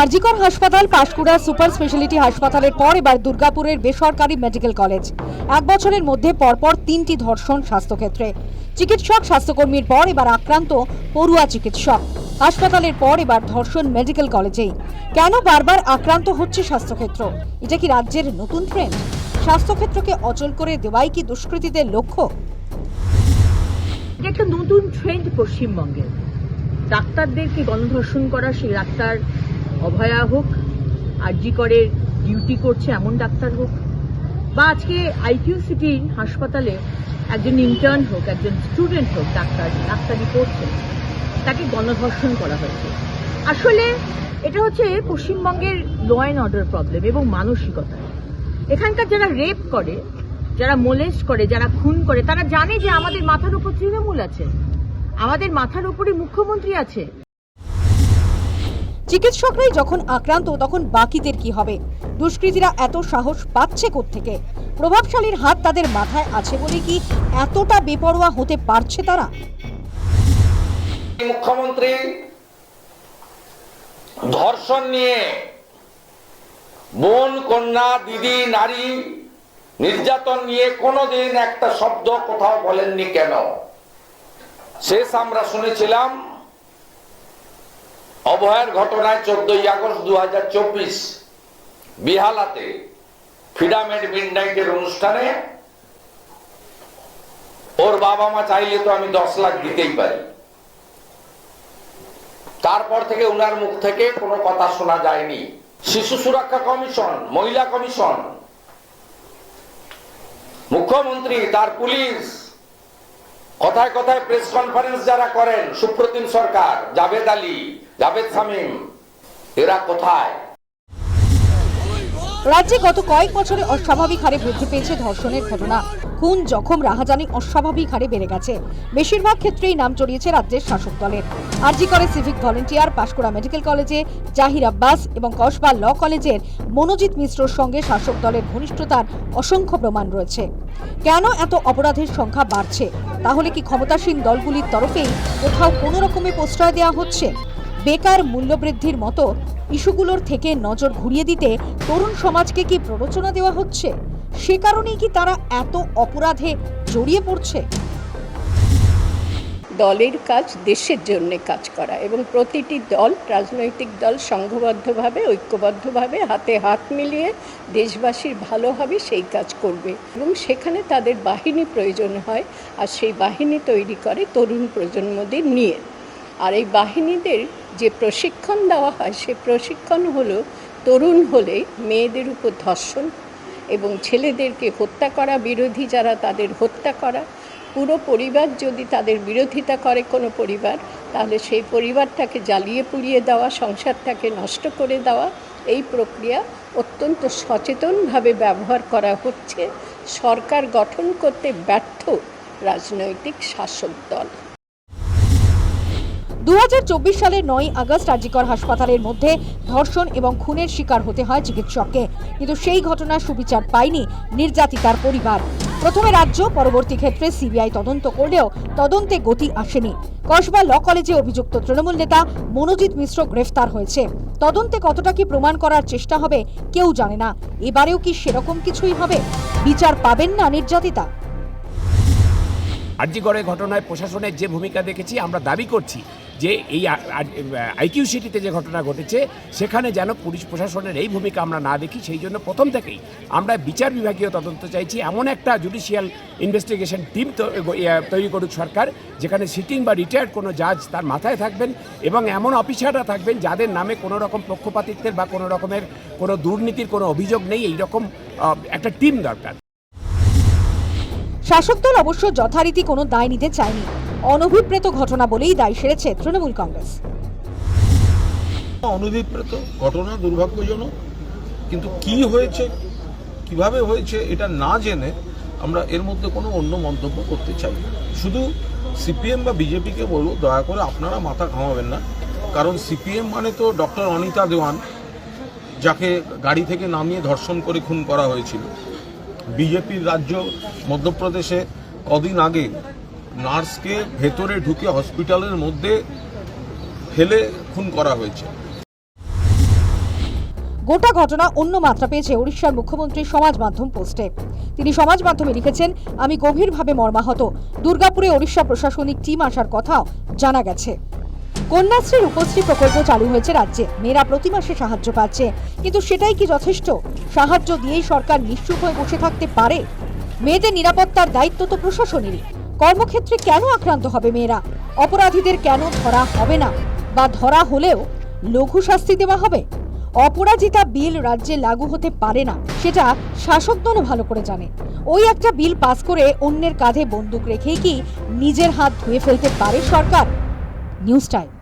আরজিকর হাসপাতাল Panskura super speciality হাসপাতালের পর এবার দুর্গাপুরের বেসরকারি মেডিকেল কলেজ। এক বছরের মধ্যে পরপর তিনটি ধর্ষণ স্বাস্থ্যক্ষেত্রে। চিকিৎসক, স্বাস্থ্যকর্মীর পর এবার আক্রান্ত পড়ুয়া চিকিৎসক। হাসপাতালের পর এবার ধর্ষণ মেডিকেল কলেজেই। কেন বারবার আক্রান্ত হচ্ছে স্বাস্থ্যক্ষেত্র? এটা কি রাজ্যের নতুন ট্রেন্ড স্বাস্থ্যক্ষেত্রকে অচল করে দেওয়াই কি দুষ্কৃতীদের লক্ষ্য? একটা নতুন ট্রেন্ড পশ্চিমবঙ্গে ডাক্তারদেরকে গণধর্ষণ করা, সেই ডাক্তার অভয়া হোক আরজি করে ডিউটি করছে এমন ডাক্তার হোক, বা আজকে আইকিউ সিটির হাসপাতালে একজন ইন্টার্ন হোক, একজন স্টুডেন্ট হোক, ডাক্তার, ডাক্তারি পড়ছে তাকে গণধর্ষণ করা হয়েছে। আসলে এটা হচ্ছে পশ্চিমবঙ্গের ল অ্যান্ড অর্ডার প্রবলেম এবং মানসিকতা। এখানকার যারা রেপ করে, যারা মোলেস্ট করে, যারা খুন করে, তারা জানে যে আমাদের মাথার উপর তৃণমূল আছে, আমাদের মাথার উপরে মুখ্যমন্ত্রী আছে। চিকিৎসকরাই যখন আক্রান্ত, তখন বাকিদের কি হবে? দুষ্কৃতীরা এত সাহস পাচ্ছে থেকে প্রভাবশালীর হাত তাদের মাথায় আছে বলে কি এতটা বেপরোয়া হতে পারছে তারা? মুখ্যমন্ত্রী, ধর্ষণ নিয়ে বোন, কন্যা, দিদি, নারী নির্যাতন নিয়ে কোনোদিন একটা শব্দ কোথাও বলেননি কেন? শেষ আমরা শুনেছিলাম অভয়ের ঘটনায় চোদ্দই আগস্ট দু বিহালাতে ফিডামেড মিডনাইটের অনুষ্ঠানে ওর বাবা মা চাইলে তো আমি দশ লাখ দিতেই পারি। তারপর থেকে উনার মুখ থেকে কোনো কথা শোনা যায়নি। শিশু সুরক্ষা কমিশন, মহিলা কমিশন, মুখ্যমন্ত্রী, তার পুলিশ, কথায় কথায় প্রেস কনফারেন্স যারা করেন, সুপ্রতিম সরকার, জাভেদ আলী জাভেদ শামীম, এরা কোথায়? রাজ্যে গত কয়েক বছরে অস্বাভাবিক হারে বৃদ্ধি পেয়েছে ধর্ষণের ঘটনা। খুন, জখম, রাহাজানি অস্বাভাবিক হারে বেড়ে গেছে। বেশিরভাগ ক্ষেত্রেই নাম চড়িয়েছে রাজ্যের শাসক দলের। আরজি করে সিভিক ভলেন্টিয়ার, পাশকুড়া মেডিকেল কলেজে, জাহির আব্বাস এবং কসবা ল কলেজের মনোজিৎ মিশ্রর সঙ্গে শাসক দলের ঘনিষ্ঠতার অসংখ্য প্রমাণ রয়েছে। কেন এত অপরাধের সংখ্যা বাড়ছে? তাহলে কি ক্ষমতাসীন দলগুলির তরফেই কোথাও কোনো রকমে প্রশ্রয় দেওয়া হচ্ছে? বেকার মূল্যবৃদ্ধির মতো ইস্যুগুলোর থেকে নজর ঘুরিয়ে দিতে তরুণ সমাজকে কি প্ররোচনা দেওয়া হচ্ছে? সে কারণেই কি তারা এত অপরাধে জড়িয়ে পড়ছে? দলের কাজ দেশের জন্য কাজ করা এবং প্রতিটি দল, রাজনৈতিক দল সংঘবদ্ধভাবে, ঐক্যবদ্ধভাবে হাতে হাত মিলিয়ে দেশবাসীর ভালো হবে সেই কাজ করবে এবং সেখানে তাদের বাহিনী প্রয়োজন হয় আর সেই বাহিনী তৈরি করে তরুণ প্রজন্মদের নিয়ে। আর এই বাহিনীদের যে প্রশিক্ষণ দেওয়া হয়, সে প্রশিক্ষণ হলো তরুণ হলে মেয়েদের উপর ধর্ষণ এবং ছেলেদেরকে হত্যা করা, বিরোধী যারা তাদের হত্যা করা। পুরো পরিবার যদি তাদের বিরোধিতা করে কোনো পরিবার, তাহলে সেই পরিবারটাকে জ্বালিয়ে পুড়িয়ে দেওয়া, সংসারটাকে নষ্ট করে দেওয়া, এই প্রক্রিয়া অত্যন্ত সচেতনভাবে ব্যবহার করা হচ্ছে। সরকার গঠন করতে ব্যর্থ রাজনৈতিক শাসক দল। দু সালের নয় আগস্ট রাজিকর হাসপাতালের মধ্যে ধর্ষণ এবং খুনের শিকার হতে হয় চিকিৎসককে। কিন্তু সেই ঘটনার সুবিচার পায়নি নির্যাতিতার পরিবার। প্রথমে রাজ্য, পরবর্তী ক্ষেত্রে সিবিআই তদন্ত করলেও তদন্তে গতি আসেনি। কসবা ল কলেজে অভিযুক্ত তৃণমূল নেতা মনোজিৎ মিশ্র গ্রেফতার হয়েছে। তদন্তে কতটা কি প্রমাণ করার চেষ্টা হবে কেউ জানে না। এবারেও কি সেরকম কিছুই হবে? বিচার পাবেন না নির্যাতিতা? আরজিগড়ের ঘটনায় প্রশাসনের যে ভূমিকা দেখেছি, আমরা দাবি করছি যে এই আইকিউ সিটিতে যে ঘটনা ঘটেছে, সেখানে যেন পুলিশ প্রশাসনের এই ভূমিকা আমরা না দেখি, সেই জন্য প্রথম থেকেই আমরা বিচার বিভাগীয় তদন্ত চাইছি। এমন একটা জুডিশিয়াল ইনভেস্টিগেশন টিম তৈরি করুক সরকার, যেখানে সিটিং বা রিটায়ার্ড কোনো জাজ তার মাথায় থাকবেন এবং এমন অফিসাররা থাকবেন যাদের নামে কোনো রকম পক্ষপাতিত্বের বা কোনো রকমের কোনো দুর্নীতির কোনো অভিযোগ নেই। এইরকম একটা টিম দরকার। শাসক দল অবশ্য যথারীতি কোনো দায় নিতে চায়নি। অনভিপ্রেত ঘটনা বলেই দায় সেরেছে তৃণমূল কংগ্রেস। অনভিপ্রেত ঘটনা দুর্ভাগ্যজনক, কিন্তু কি হয়েছে, কীভাবে হয়েছে এটা না জেনে আমরা এর মধ্যে কোনো অন্য মন্তব্য করতে চাই। শুধু সিপিএম বা বিজেপিকে বলব, দয়া করে আপনারা মাথা ঘামাবেন না। কারণ সিপিএম মানে তো ডক্টর অনিতা দেওয়ান, যাকে গাড়ি থেকে নামিয়ে ধর্ষণ করে খুন করা হয়েছিল। বিজেপির রাজ্য মধ্যপ্রদেশে কদিন আগে নার্সকে ভেতরে ঢুকে হসপিটালের মধ্যে ফেলে, খুন করা হয়েছে। গোটা ঘটনা অন্য মাত্রা পেয়েছে উড়িষ্যার মুখ্যমন্ত্রীর সমাজ মাধ্যম পোস্টে। তিনি সমাজ মাধ্যমে লিখেছেন, আমি গভীরভাবে মর্মাহত। দুর্গাপুরে ওড়িশা প্রশাসনিক টিম আসার কথাও জানা গেছে। কন্যাশ্রীর রূপশ্রী প্রকল্প চালু হয়েছে রাজ্যে। মেয়েরা প্রতি মাসে সাহায্য পাচ্ছে। কিন্তু সেটাই কি যথেষ্ট? সাহায্য দিয়েই সরকার নিশ্চুপ হয়ে বসে থাকতে পারে? মেয়েদের নিরাপত্তার দায়িত্ব তো প্রশাসনেরই। কর্মক্ষেত্রে কেন আক্রান্ত হবে মেয়েরা? অপরাধীদের কেন ধরা হবে না? বা ধরা হলেও লঘু শাস্তি দেওয়া হবে? অপরাজিতা বিল রাজ্যে লাগু হতে পারে না, সেটা শাসক দলও ভালো করে জানে। ওই একটা বিল পাস করে অন্যের কাঁধে বন্দুক রেখেই কি নিজের হাত ধুয়ে ফেলতে পারে সরকার? News time.